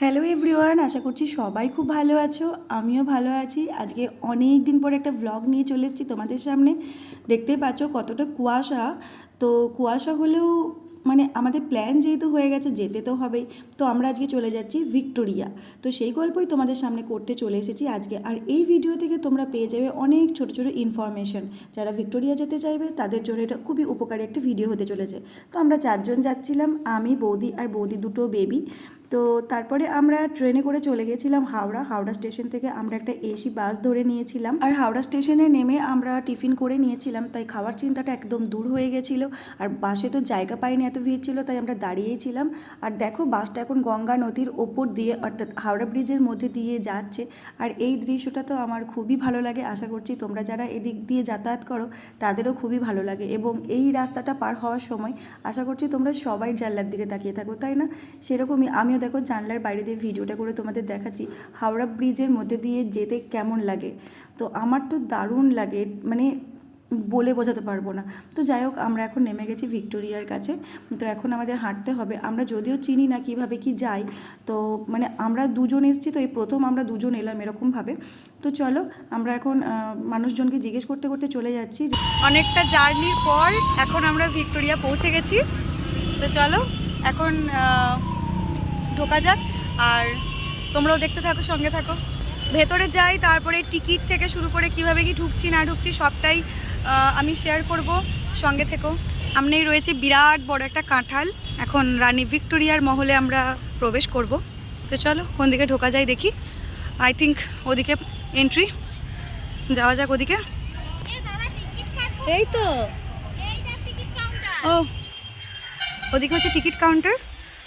Hello everyone আশা করছি সবাই খুব ভালো আছো, আমিও ভালো আছি। আজকে অনেক দিন পর একটা ব্লগ নিয়ে চলে এসেছি তোমাদের সামনে। দেখতেই পাচ্ছ কতটা কুয়াশা। তো কুয়াশা হলেও মানে আমাদের প্ল্যান যেহেতু হয়ে গেছে, যেতে তো হবেই। তো আমরা আজকে চলে যাচ্ছি ভিক্টোরিয়া। তো সেই গল্পই তোমাদের সামনে করতে চলে এসেছি আজকে। আর এই ভিডিও থেকে তোমরা পেয়ে যাবে অনেক ছোট ছোট ইনফরমেশন যারা ভিক্টোরিয়া যেতে চাইবে, তাদের জন্য এটা খুবই উপকারী একটা ভিডিও হতে চলেছে। তো আমরা চারজন যাচ্ছিলাম, আমি, বৌদি আর বৌদি দুটো বেবি তো তারপরে আমরা ট্রেনে করে চলে গেছিলাম হাওড়া। হাওড়া স্টেশন থেকে আমরা একটা এসি বাস ধরে নিয়েছিলাম। আর হাওড়া স্টেশনে নেমে আমরা টিফিন করে নিয়েছিলাম, তাই খাওয়ার চিন্তাটা একদম দূর হয়ে গেছিল। আর বাসে তো জায়গা পাইনি, এত ভিড় ছিল, তাই আমরা দাঁড়িয়েই ছিলাম। আর দেখো, বাসটা এখন গঙ্গা নদীর ওপর দিয়ে, অর্থাৎ হাওড়া ব্রিজের মধ্যে দিয়ে যাচ্ছে। আর এই দৃশ্যটা তো আমার খুবই ভালো লাগে, আশা করছি তোমরা যারা এদিক দিয়ে যাতায়াত করো, তাদেরও খুবই ভালো লাগে। এবং এই রাস্তাটা পার হওয়ার সময়, আশা করছি তোমরা সবাই জানলার দিকে তাকিয়ে থাকো, তাই না? সেরকমই আমিও দেখো জানলার বাইরে দিয়ে ভিডিওটা করে তোমাদের দেখাচ্ছি, হাওড়া ব্রিজের মধ্যে দিয়ে যেতে কেমন লাগে? তো আমার তো দারুণ লাগে মানে বলে বোঝাতে পারব না। তো যাই হোক, আমরা এখন নেমে গেছি ভিক্টোরিয়ার কাছে, তো এখন আমাদের হাঁটতে হবে। আমরা যদিও চিনি না কীভাবে কি যাই তো মানে আমরা দুজন এসেছি, তো এই প্রথম আমরা দুজন এলাম এরকমভাবে। তো চলো, আমরা এখন মানুষজনকে জিজ্ঞেস করতে করতে চলে যাচ্ছি অনেকটা জার্নির পর এখন আমরা ভিক্টোরিয়া পৌঁছে গেছি। তো চলো, এখন ঢোকা যাক। আর তোমরাও দেখতে থাকো সঙ্গে থাকো। ভেতরে যাই তারপরে টিকিট থেকে শুরু করে কীভাবে কি ঢুকছি না ঢুকছি সবটাই আমি শেয়ার করব। সঙ্গে থেকো। আমনেই রয়েছে বিরাট বড় একটা কাঁঠাল। এখন রানী ভিক্টোরিয়ার মহলে আমরা প্রবেশ করব। তো চলো কোন দিকে ঢোকা যায় দেখি। আই থিঙ্ক ওদিকে এন্ট্রি যাওয়া যাক ওদিকে। এই তো ও ওদিকে হচ্ছে টিকিট কাউন্টার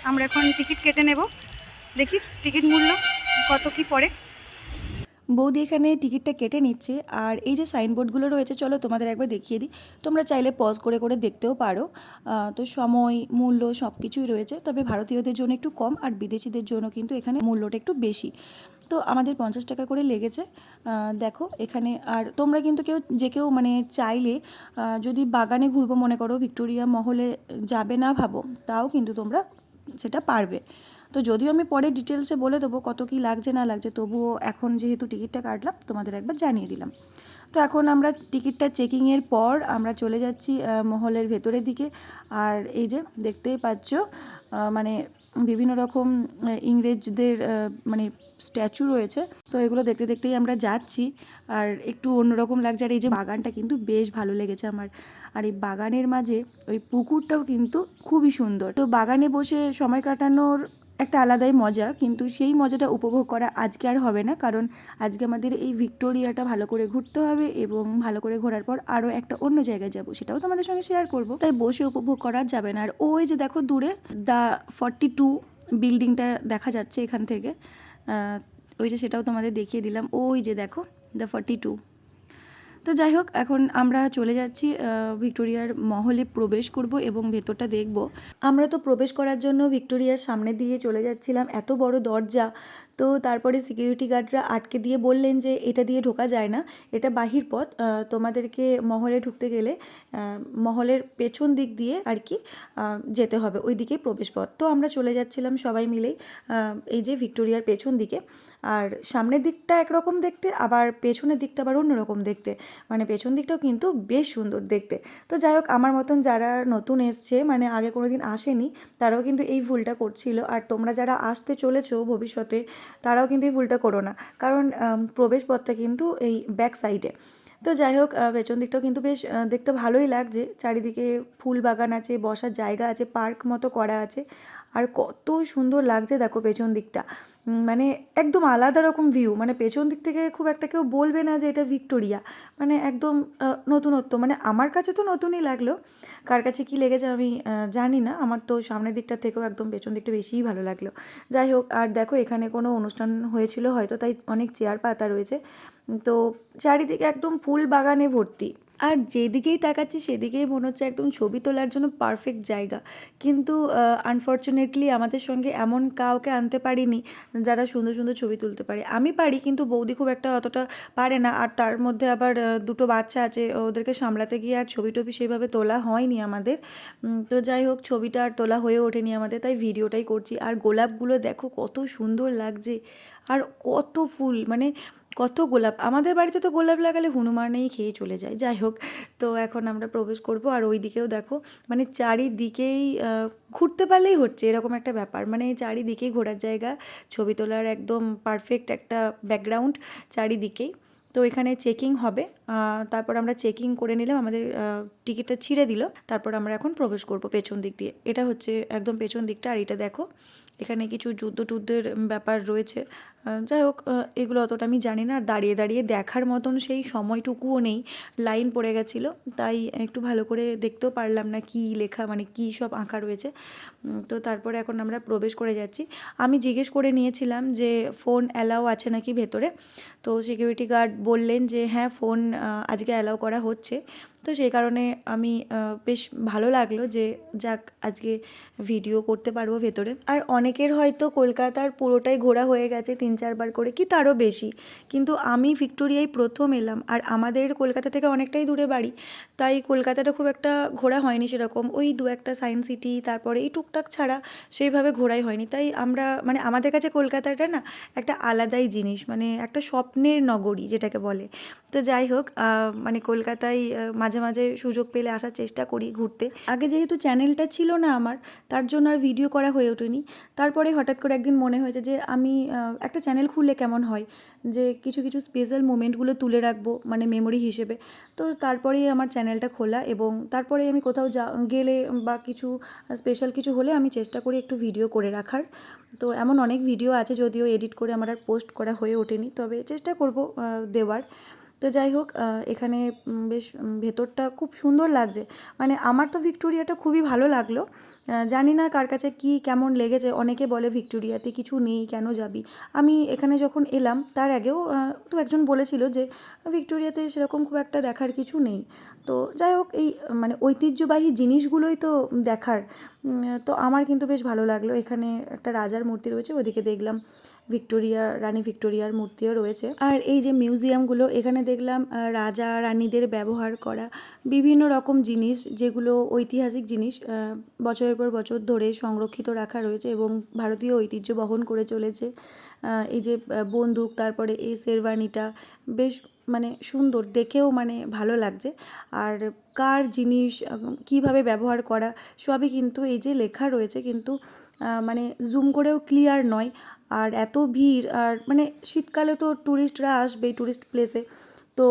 আমরা এখন টিকিট কেটে নেব। দেখি টিকিট মূল্য কত কি পড়ে। বৌদি এখানে টিকিটটা কেটে নিচ্ছে, আর এই যে সাইনবোর্ডগুলো রয়েছে, চলো তোমাদের একবার দেখিয়ে দিই। তোমরা চাইলে পজ করে করে দেখতেও পারো। তো সময়, মূল্য সব কিছুই রয়েছে, তবে ভারতীয়দের জন্য একটু কম, আর বিদেশিদের জন্য কিন্তু এখানে মূল্যটা একটু বেশি। তো আমাদের পঞ্চাশ টাকা করে লেগেছে। দেখো এখানে, আর তোমরা কিন্তু কেউ, যে কেউ মানে চাইলে যদি বাগানে ঘুরবো মনে করো, ভিক্টোরিয়া মহলে যাবে না ভাবো, তাও কিন্তু তোমরা সেটা পারবে। তো যদিও আমি পরে ডিটেলসে বলে দেবো কত কী লাগছে, না লাগছে, তবুও এখন যেহেতু টিকিটটা কাটলাম, তোমাদের একবার জানিয়ে দিলাম। তো এখন আমরা টিকিটটা চেকিংয়ের পর আমরা চলে যাচ্ছি মহলের ভেতরের দিকে। আর এই যে দেখতেই পাচ্ছ মানে বিভিন্ন রকম ইংরেজদের মানে স্ট্যাচু রয়েছে। তো এগুলো দেখতে দেখতেই আমরা যাচ্ছি। আর একটু অন্যরকম লাগছে। আর এই যে বাগানটা কিন্তু বেশ ভালো লেগেছে আমার। আর এই বাগানের মাঝে ওই পুকুরটাও কিন্তু খুবই সুন্দর। তো বাগানে বসে সময় কাটানোর একটা আলাদাই মজা, কিন্তু সেই মজাটা উপভোগ করা আজকে আর হবে না, কারণ আজকে আমাদের এই ভিক্টোরিয়াটা ভালো করে ঘুরতে হবে এবং ভালো করে ঘোরার পর আরও একটা অন্য জায়গায় যাব, সেটাও তোমাদের সঙ্গে শেয়ার করব। তাই বসে উপভোগ করা যাবে না। আর ওই যে দেখো দূরে দ্য ফর্টি টু বিল্ডিংটা দেখা যাচ্ছে এখান থেকে। ওই যে সেটাও তোমাদের দেখিয়ে দিলাম। ওই যে দেখো দ্য ফর্টি টু তো যাই হোক, এখন আমরা চলে যাচ্ছি ভিক্টোরিয়ার মহলে প্রবেশ করব এবং ভেতরটা দেখব। আমরা তো প্রবেশ করার জন্য ভিক্টোরিয়ার সামনে দিয়ে চলে যাচ্ছিলাম। এত বড় দরজা তো তারপরে সিকিউরিটি গার্ডরা আটকে দিয়ে বললেন যে এটা দিয়ে ঢোকা যায় না, এটা বাহির পথ তোমাদেরকে মহলে ঢুকতে গেলে মহলের পেছন দিক দিয়ে আর কি যেতে হবে ওই দিকেই প্রবেশ পথ। তো আমরা চলে যাচ্ছিলাম সবাই মিলেই এই যে ভিক্টোরিয়ার পেছন দিকে। আর সামনের দিকটা একরকম দেখতে, আবার পেছনের দিকটা আবার অন্যরকম দেখতে। মানে পেছন দিকটাও কিন্তু বেশ সুন্দর দেখতে। তো যাই হোক, আমার মতন যারা নতুন এসছে মানে আগে কোনো দিন আসেনি, তারাও কিন্তু এই ভুলটা করছিল। আর তোমরা যারা আসতে চলেছো ভবিষ্যতে তারাও কিন্তু এই ভুলটা করো না। কারণ প্রবেশপথটা কিন্তু এই ব্যাক সাইডে তো যাই হোক পেছন দিকটাও কিন্তু বেশ দেখতে ভালোই লাগছে। চারিদিকে ফুল বাগান আছে, বসার জায়গা আছে, পার্ক মতো করা আছে। আর কত সুন্দর লাগছে দেখো পেছন দিকটা। মানে একদম আলাদা রকম ভিউ মানে পেছন দিক থেকে খুব একটা কেউ বলবে না যে এটা ভিক্টোরিয়া। মানে একদম নতুনত্ব। মানে আমার কাছে তো নতুনই লাগল। কার কাছে কী লেগেছে আমি জানি না। আমার তো সামনের দিকটা থেকেও একদম পেছন দিকটা বেশিই ভালো লাগল। যাই হোক, আর দেখো এখানে কোনো অনুষ্ঠান হয়েছিল, হয়তো তাই অনেক চেয়ার পাতা রয়েছে। তো চারিদিকে একদম ফুল বাগানে ভর্তি। আর যেদিকেই তাকাচ্ছি, সেদিকেই মনে হচ্ছে একদম ছবি তোলার জন্য পারফেক্ট জায়গা। কিন্তু আনফর্চুনেটলি আমাদের সঙ্গে এমন কাউকে আনতে পারিনি যারা সুন্দর সুন্দর ছবি তুলতে পারে। আমি পারি, কিন্তু বৌদি খুব একটা অতটা পারে না। আর তার মধ্যে আবার দুটো বাচ্চা আছে, ওদেরকে সামলাতে গিয়ে আর ছবি টবি সেইভাবে তোলা হয়নি আমাদের। তো যাই হোক, ছবিটা আর তোলা হয়ে ওঠেনি আমাদের, তাই ভিডিওটাই করছি। আর গোলাপগুলো দেখো কত সুন্দর লাগছে। আর কত ফুল মানে কত গোলাপ, আমাদের বাড়িতে তো গোলাপ লাগালে হনুমানেই খেয়ে চলে যায়। যাই হোক, তো এখন আমরা প্রবেশ করব আর ওই দিকেও দেখো মানে চারিদিকেই ঘুরতে পারলেই হচ্ছে, এরকম একটা ব্যাপার। মানে চারিদিকেই ঘোরার জায়গা, ছবি তোলার একদম পারফেক্ট একটা ব্যাকগ্রাউন্ড চারিদিকেই। তো এখানে চেকিং হবে। তারপর আমরা চেকিং করে নিলাম, আমাদের টিকিটটা ছিঁড়ে দিল। তারপর আমরা এখন প্রবেশ করব পেছন দিক দিয়ে। এটা হচ্ছে একদম পেছন দিকটা, আর এটা দেখো, এখানে কিছু যুদ্ধ টুদ্ধের ব্যাপার রয়েছে। যাই হোক এগুলো অতটা আমি জানি না, আর দাঁড়িয়ে দাঁড়িয়ে দেখার মতন সেই সময়টুকুও নেই। লাইন পড়ে গেছিল, তাই একটু ভালো করে দেখতেও পারলাম না কি লেখা মানে কি সব আঁকা রয়েছে। তো তারপরে এখন আমরা প্রবেশ করে যাচ্ছি। আমি জিজ্ঞেস করে নিয়েছিলাম যে, ফোন অ্যালাউ আছে নাকি ভেতরে? তো সিকিউরিটি গার্ড বললেন যে হ্যাঁ ফোন আজকে অ্যালাউ করা হচ্ছে। তো সেই কারণে আমি বেশ ভালো লাগল যে যাক আজকে ভিডিও করতে পারব ভেতরে। আর অনেকের হয়তো কলকাতার পুরোটাই ঘোরা হয়ে গেছে, তিন চারবার করে, কি তারও বেশি। কিন্তু আমি ভিক্টোরিয়ায় প্রথম এলাম আর আমাদের কলকাতা থেকে অনেকটাই দূরে বাড়ি। তাই কলকাতাটা খুব একটা ঘোরা হয়নি সেরকম। ওই দু একটা সায়েন্স সিটি, তারপরে এই টুকটাক ছাড়া সেইভাবে ঘোরাই হয়নি। তাই আমরা মানে আমাদের কাছে কলকাতাটা না একটা আলাদাই জিনিস মানে একটা স্বপ্নের নগরী যেটাকে বলে। তো যাই হোক মানে কলকাতায় মাঝে মাঝে সুযোগ পেলে আসার চেষ্টা করি ঘুরতে। আগে যেহেতু চ্যানেলটা ছিল না আমার, তার জন্য আর ভিডিও করা হয়ে ওঠেনি। তারপরে হঠাৎ করে একদিন মনে হয়েছে যে আমি একটা চ্যানেল খুললে কেমন হয়? যে কিছু কিছু স্পেশাল মোমেন্টগুলো তুলে রাখব মানে মেমোরি হিসেবে। তো তারপরেই আমার চ্যানেলটা খোলা এবং তারপরে আমি কোথাও যা, গেলে বা কিছু স্পেশাল কিছু হলে আমি চেষ্টা করি একটু ভিডিও করে রাখার। তো এমন অনেক ভিডিও আছে যদিও এডিট করে আমার আর পোস্ট করা হয়ে ওঠেনি, তবে চেষ্টা করব দেওয়ার। তো যাই হোক এখানে বেশ ভেতরটা খুব সুন্দর লাগছে। মানে আমার তো ভিক্টোরিয়াটা খুবই ভালো লাগল। জানি না কার কাছে কি কেমন লেগেছে। অনেকে বলে, ভিক্টোরিয়াতে কিছু নেই, কেন যাবি? আমি এখানে যখন এলাম, তার আগেও তো একজন বলেছিল যে, ভিক্টোরিয়াতে সেরকম খুব একটা দেখার কিছু নেই। তো যাই হোক, এই মানে ঐতিহ্যবাহী জিনিসগুলোই তো দেখার। তো আমার কিন্তু বেশ ভালো লাগল। এখানে একটা রাজার মূর্তি রয়েছে, ওদিকে দেখলাম। ভিক্টোরিয়া, রানী ভিক্টোরিয়ার মূর্তিও রয়েছে। আর এই যে মিউজিয়ামগুলো, এখানে দেখলাম রাজা রানীদের ব্যবহার করা বিভিন্ন রকম জিনিস, যেগুলো ঐতিহাসিক জিনিস বছরের পর বছর ধরে সংরক্ষিত রাখা রয়েছে এবং ভারতীয় ঐতিহ্য বহন করে চলেছে। এই যে বন্দুক, তারপরে এই শেরওয়ানিটা, বেশ মানে সুন্দর, দেখেও মানে ভালো লাগছে। আর কার জিনিস কীভাবে ব্যবহার করা, সবই কিন্তু এই যে লেখা রয়েছে, কিন্তু মানে জুম করেও ক্লিয়ার নয়। আর এত ভিড়, আর মানে শীতকালে তো ট্যুরিস্টরা আসবেই ট্যুরিস্ট প্লেসে তো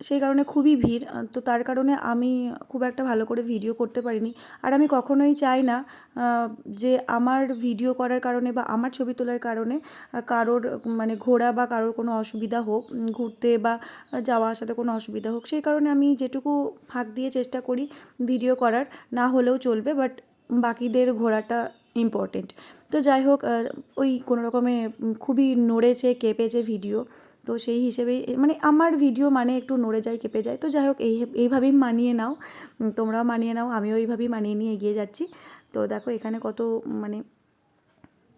সেই কারণে খুবই ভিড় তো তার কারণে আমি খুব একটা ভালো করে ভিডিও করতে পারিনি। আর আমি কখনোই চাই না যে আমার ভিডিও করার কারণে বা আমার ছবি তোলার কারণে কারোর মানে ঘোরা বা কারোর কোনো অসুবিধা হোক, ঘুরতে বা যাওয়া আসাতে কোনো অসুবিধা হোক, সেই কারণে আমি যেটুকু ফাঁক দিয়ে চেষ্টা করি ভিডিও করার, না হলেও চলবে বাট বাকিদের ঘোরাটা ইম্পর্টেন্ট তো যাই হোক ওই কোনো রকমে খুবই নড়েছে কেঁপেছে ভিডিও তো সেই হিসেবেই মানে আমার ভিডিও মানে একটু নড়ে যায়, কেঁপে যায়। তো যাই হোক, এই, এইভাবেই মানিয়ে নাও। তোমরাও মানিয়ে নাও, আমিও এইভাবেই মানিয়ে নিয়ে এগিয়ে যাচ্ছি। তো দেখো, এখানে কত মানে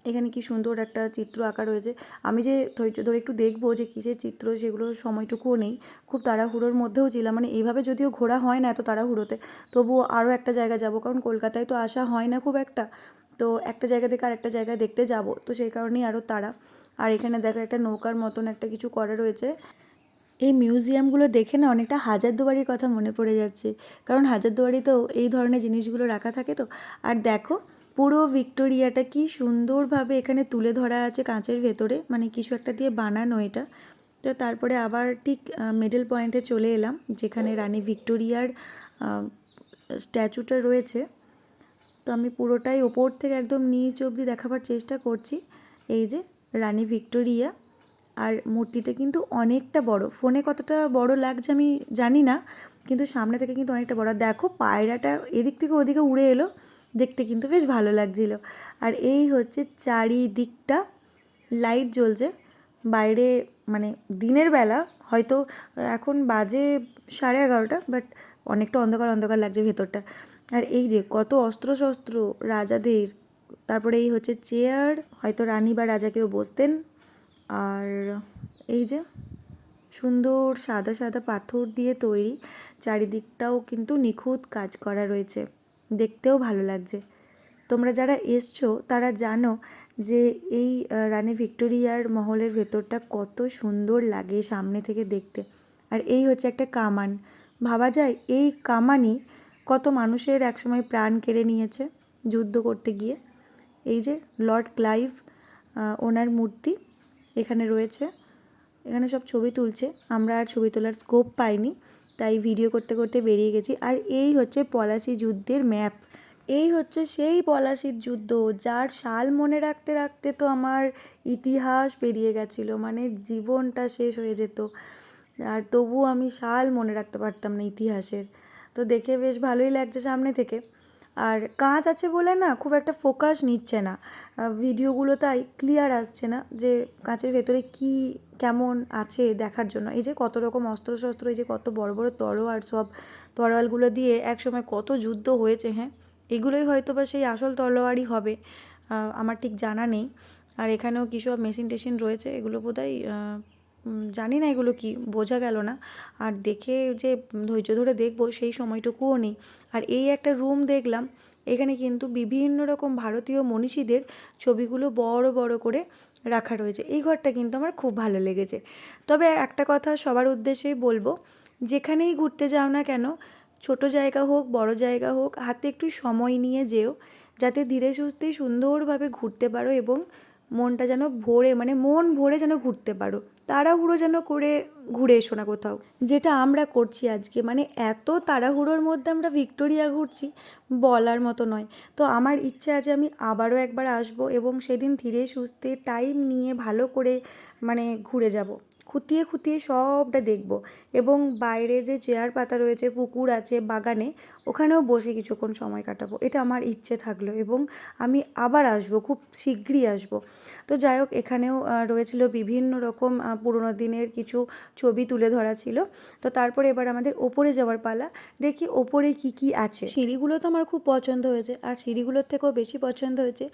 এখানে কি সুন্দর একটা চিত্র আঁকা রয়েছে। আমি যে ধৈর্য ধরে একটু দেখব যে কিসের চিত্র, সেগুলো সময়টুকুও নেই। খুব তাড়াহুড়োর মধ্যেও ছিলাম। মানে এইভাবে যদিও ঘোরা হয় না এত তাড়াহুড়োতে, তবুও আরও একটা জায়গা যাব। কারণ কলকাতায় তো আসা হয় না খুব একটা। তো একটা জায়গা থেকে আর একটা জায়গায় দেখতে যাব। তো সেই কারণেই আরও তাড়া। আর এখানে দেখো একটা নৌকার মতন একটা কিছু করা রয়েছে। এই মিউজিয়ামগুলো দেখে না অনেকটা হাজারদুয়ারির কথা মনে পড়ে যাচ্ছে। কারণ হাজারদুয়ারিতেও এই ধরনের জিনিসগুলো রাখা থাকে তো। আর দেখো, পুরো ভিক্টোরিয়াটা কি সুন্দরভাবে এখানে তুলে ধরা আছে কাঁচের ভেতরে। মানে কিছু একটা দিয়ে বানানো এটা। তো তারপরে আবার ঠিক মিডল পয়েন্টে চলে এলাম, যেখানে রানী ভিক্টোরিয়ার স্ট্যাচুটা রয়েছে। আমি পুরোটাই ওপর থেকে একদম নিচ অবধি দেখাবার চেষ্টা করছি। এই যে রানী ভিক্টোরিয়া। আর মূর্তিটা কিন্তু অনেকটা বড়। ফোনে কতটা বড় লাগছে আমি জানি না, কিন্তু সামনে থেকে কিন্তু অনেকটা বড়। দেখো, পায়রাটা এদিক থেকে ওদিকে উড়ে এলো। দেখতে কিন্তু বেশ ভালো লাগছিল। আর এই হচ্ছে চারিদিকটা। লাইট জ্বলছে। বাইরে মানে দিনের বেলা, হয়তো এখন বাজে সাড়ে এগারোটা, বাট অনেকটা অন্ধকার অন্ধকার লাগছে ভেতরটা। আর এই যে কত অস্ত্রশস্ত্র রাজাদের, তারপরে এই হচ্ছে চেয়ার, হয়তো রানী বা রাজা কেউ বসতেন। আর এই যে সুন্দর সাদা সাদা পাথর দিয়ে তৈরি, চারিদিকটাও কিন্তু নিখুঁত কাজ করা রয়েছে। দেখতেও ভালো লাগছে। তোমরা যারা এসছো, তারা জানো যে এই রানী ভিক্টোরিয়ার মহলের ভেতরটা কত সুন্দর লাগে সামনে থেকে দেখতে। আর এই হচ্ছে একটা কামান। ভাবা যায় এই কামানই কত মানুষের একসময় প্রাণ কেড়ে নিয়েছে যুদ্ধ করতে গিয়ে? এই যে লর্ড ক্লাইভ ওনার মূর্তি এখানে রয়েছে। এখানে সব ছবি তুলছে। আমরা আর ছবি তোলার স্কোপ পাইনি, তাই ভিডিও করতে করতে বেরিয়ে গেছি। আর এই হচ্ছে পলাশি যুদ্ধের ম্যাপ এই হচ্ছে সেই পলাশির যুদ্ধ, যার সাল মনে রাখতে রাখতে তো আমার ইতিহাস পেরিয়ে গেছিল মানে জীবনটা শেষ হয়ে যেত। আর তবু আমি সাল মনে রাখতে পারতাম না ইতিহাসের। তো দেখে বেশ ভালোই লাগছে সামনে থেকে। আর কাঁচ আছে বলে না খুব একটা ফোকাস নিচ্ছে না। ভিডিওগুলো তাই ক্লিয়ার আসছে না যে কাঁচের ভেতরে কি, কেমন আছে দেখার জন্য। এই যে কত রকম অস্ত্রশস্ত্র, এই যে কত বড় বড় তরোয়াল, সব তরোয়ালগুলো দিয়ে একসময় কত যুদ্ধ হয়েছে হ্যাঁ? এগুলোই হয়তো বা সেই আসল তলোয়ারই হবে আমার ঠিক জানা নেই। আর এখানেও কী সব মেশিন টেশিন রয়েছে, এগুলো বোধহয় জানি না এগুলো কি, বোঝা গেল না। আর দেখে যে ধৈর্য ধরে দেখব সেই সময়টুকুও নেই। আর এই একটা রুম দেখলাম, এখানে কিন্তু বিভিন্ন রকম ভারতীয় মনীষীদের ছবিগুলো বড় বড় করে রাখা রয়েছে। এই ঘরটা কিন্তু আমার খুব ভালো লেগেছে। তবে একটা কথা সবার উদ্দেশ্যেই বলব, যেখানেই ঘুরতে যাও না কেন, ছোট জায়গা হোক, বড় জায়গা হোক, হাতে একটু সময় নিয়ে যেও, যাতে ধীরে সুস্থে সুন্দরভাবে ঘুরতে পারো এবং মনটা যেন ভরে মানে মন ভরে যেন ঘুরতে পারো। তাড়াহুড়ো যেন করে ঘুরে এসো না কোথাও। যেটা আমরা করছি আজকে মানে এত তাড়াহুড়োর মধ্যে আমরা ভিক্টোরিয়া ঘুরছি, বলার মতো নয়। তো আমার ইচ্ছা আছে আমি আবারও একবার আসব এবং সেদিন ধীরে সুস্থে টাইম নিয়ে ভালো করে মানে ঘুরে যাব। খুঁটিয়ে খুঁটিয়ে সবটা দেখব। এবং বাইরে যে চেয়ার পাতা রয়েছে, পুকুর আছে, বাগানে, ওখানেও বসে কিছুক্ষণ সময় কাটাবো। এটা আমার ইচ্ছে থাকল এবং আমি আবার আসব, খুব শীঘ্রই আসব। তো যাই হোক, এখানেও রয়েছিল বিভিন্ন রকম পুরোনো দিনের কিছু ছবি তুলে ধরা ছিল। তো তারপরে এবার আমাদের ওপরে যাওয়ার পালা। দেখি ওপরে কি কি আছে। সিঁড়িগুলো তো আমার খুব পছন্দ হয়েছে। আর সিঁড়িগুলোর থেকেও বেশি পছন্দ হয়েছে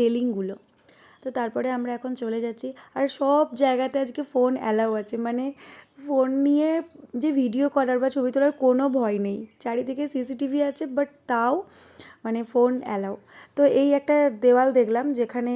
রেলিংগুলো। তো তারপরে আমরা এখন চলে যাচ্ছি। আর সব জায়গাতে আজকে ফোন অ্যালাউ আছে। মানে ফোন নিয়ে যে ভিডিও করার বা ছবি তোলার কোনো ভয় নেই। চারিদিকে সিসিটিভি আছে বাট তাও মানে ফোন অ্যালাউ তো এই একটা দেওয়াল দেখলাম, যেখানে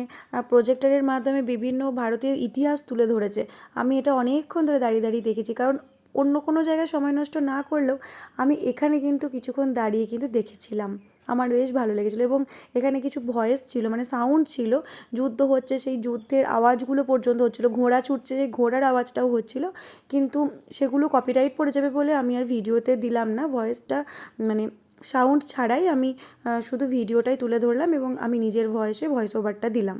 প্রজেক্টরের মাধ্যমে বিভিন্ন ভারতীয় ইতিহাস তুলে ধরেছে। আমি এটা অনেকক্ষণ ধরে দাঁড়িয়ে দাঁড়িয়ে দেখেছি। কারণ অন্য কোনো জায়গায় সময় নষ্ট না করলেও আমি এখানে কিন্তু কিছুক্ষণ দাঁড়িয়ে কিন্তু দেখেছিলাম। আমার বেশ ভালো লেগেছিলো এবং এখানে কিছু ভয়েস ছিল মানে সাউন্ড ছিল, যুদ্ধ হচ্ছে সেই যুদ্ধের আওয়াজগুলো পর্যন্ত হচ্ছিল, ঘোড়া ছুটছে সেই ঘোড়ার আওয়াজটাও হচ্ছিল, কিন্তু সেগুলো কপিরাইট পড়ে যাবে বলে আমি আর ভিডিওতে দিলাম না। ভয়েসটা মানে সাউন্ড ছাড়াই আমি শুধু ভিডিওটাই তুলে ধরলাম এবং আমি নিজের ভয়েসে ভয়েস ওভারটা দিলাম।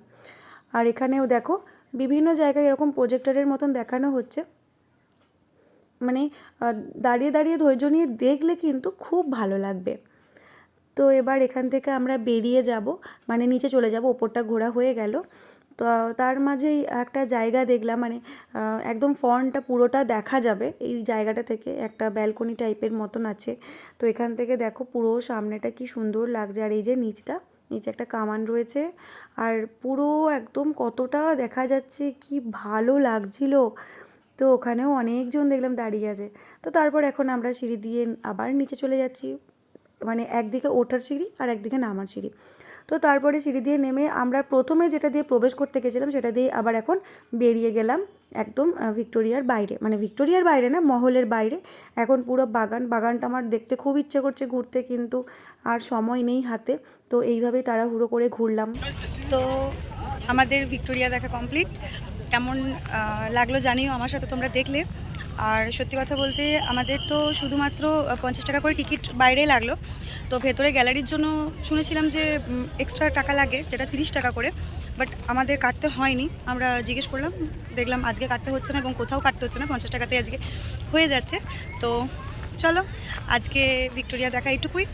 আর এখানেও দেখো, বিভিন্ন জায়গায় এরকম প্রজেক্টরের মতন দেখানো হচ্ছে। মানে দাঁড়িয়ে দাঁড়িয়ে ধৈর্য নিয়ে দেখলে কিন্তু খুব ভালো লাগবে। তো এবার এখান থেকে আমরা বেরিয়ে যাব মানে নিচে চলে যাব, ওপরটা ঘোরা হয়ে গেল। তো তার মাঝেই একটা জায়গা দেখলাম মানে একদম ফর্নটা পুরোটা দেখা যাবে, এই জায়গাটা থেকে একটা ব্যালকনি টাইপের মতন আছে। তো এখান থেকে দেখো পুরো সামনেটা কি সুন্দর লাগছে, আর এই যে নিচটা, নিচে একটা কামান রয়েছে, আর পুরো একদম কতটা দেখা যাচ্ছে, কি ভালো লাগছিল। তো ওখানেও অনেকজন দেখলাম দাঁড়িয়ে আছে। তো তারপর এখন আমরা সিঁড়ি দিয়ে আবার নিচে চলে যাচ্ছি। মানে একদিকে ওঠার সিঁড়ি আর একদিকে নামার সিঁড়ি। তো তারপরে সিঁড়ি দিয়ে নেমে আমরা প্রথমে যেটা দিয়ে প্রবেশ করতে গেছিলাম সেটা দিয়ে আবার এখন বেরিয়ে গেলাম একদম ভিক্টোরিয়ার বাইরে। মানে ভিক্টোরিয়ার বাইরে না, মহলের বাইরে। এখন পুরো বাগান, বাগানটা আমার দেখতে খুব ইচ্ছে করছে ঘুরতে কিন্তু আর সময় নেই হাতে। তো এইভাবেই তাড়াহুড়ো করে ঘুরলাম। তো আমাদের ভিক্টোরিয়া দেখা কমপ্লিট। কেমন লাগল জানিও আমার সাথে তোমরা দেখলে। আর সত্যি কথা বলতে আমাদের তো শুধুমাত্র পঞ্চাশ টাকা করে টিকিট বাইরে লাগল। তো ভেতরে গ্যালারির জন্য শুনেছিলাম যে এক্সট্রা টাকা লাগে, যেটা তিরিশ টাকা করে। বাট আমাদের কাটতে হয়নি। আমরা জিজ্ঞেস করলাম, দেখলাম আজকে কাটতে হচ্ছে না এবং কোথাও কাটতে হচ্ছে না, পঞ্চাশ টাকাতে আজকে হয়ে যাচ্ছে। তো চলো, আজকে ভিক্টোরিয়া দেখা এইটুকুই।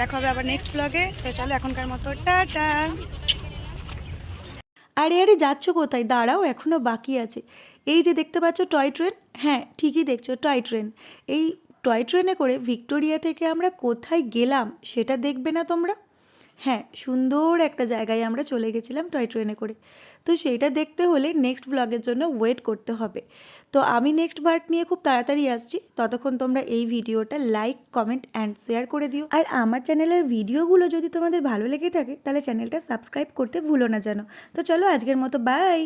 দেখা হবে আবার নেক্সট ব্লগে তো চলো, এখনকার মতো, টাটা! আরে আরে, যাচ্ছ কোথায়? দাঁড়াও এখনও বাকি আছে। এই যে দেখতে পাচ্ছ টয় ট্রেন? হ্যাঁ ঠিকই দেখছ, টয় ট্রেন। এই টয় ট্রেনে করে ভিক্টোরিয়া থেকে আমরা কোথায় গেলাম, সেটা দেখবে না তোমরা? হ্যাঁ সুন্দর একটা জায়গায় আমরা চলে গেছিলাম টয় ট্রেনে করে। তো সেইটা দেখতে হলে নেক্সট ব্লগের জন্য ওয়েট করতে হবে। তো আমি নেক্সট পার্ট নিয়ে খুব তাড়াতাড়ি আসছি। ততক্ষণ তোমরা এই ভিডিওটা লাইক কমেন্ট অ্যান্ড শেয়ার করে দিও। আর আমার চ্যানেলের ভিডিওগুলো যদি তোমাদের ভালো লেগে থাকে, তাহলে চ্যানেলটা সাবস্ক্রাইব করতে ভুলো না যেন। তো চলো আজকের মতো বাই